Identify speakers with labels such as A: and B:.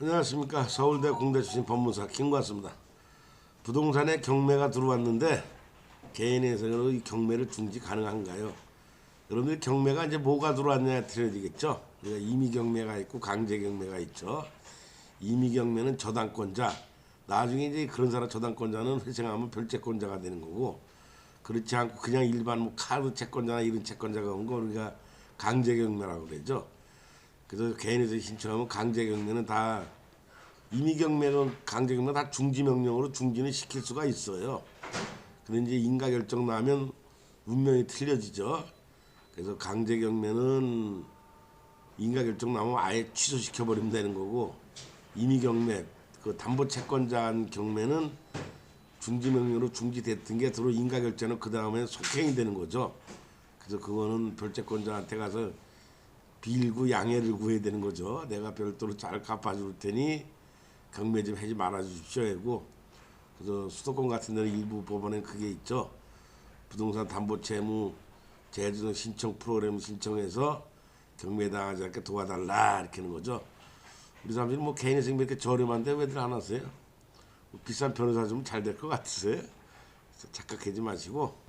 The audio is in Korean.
A: 안녕하십니까 서울대 공대 출신 법무사 김구았습니다. 부동산에 경매가 들어왔는데 개인에서 이 경매를 중지 가능한가요? 여러분들 경매가 이제 뭐가 들어왔냐에 틀려지겠죠. 그러니까 임의 경매가 있고 강제 경매가 있죠. 임의 경매는 저당권자. 나중에 이제 그런 사람 저당권자는 회생하면 별채권자가 되는 거고 그렇지 않고 그냥 일반 뭐 카드 채권자나 이런 채권자가 온 거 우리가 강제 경매라고 그러죠. 그래서 개인에서 신청하면 강제 경매는 다 임의 경매는 강제 경매 다 중지 명령으로 중지는 시킬 수가 있어요. 근데 이제 인가 결정 나면 운명이 틀려지죠. 그래서 강제 경매는 인가 결정 나면 아예 취소시켜 버리면 되는 거고 임의 경매 그 담보 채권자 경매는 중지 명령으로 중지됐던 게 들어 인가 결정은 그 다음에 속행이 되는 거죠. 그래서 그거는 별채권자한테 가서 빌고 양해를 구해야 되는 거죠. 내가 별도로 잘 갚아줄 테니 경매 좀 하지 말아 주십시오 하고 그래서 수도권 같은 데는 일부 법원에 그게 있죠. 부동산 담보 채무 제주도 신청 프로그램 신청해서 경매 당하지 않게 도와달라 이렇게 하는 거죠. 우리 사람들이 뭐 개인의 생명 이렇게 저렴한데 왜들 안 하세요? 뭐 비싼 변호사 좀 잘 될 것 같으세요? 착각하지 마시고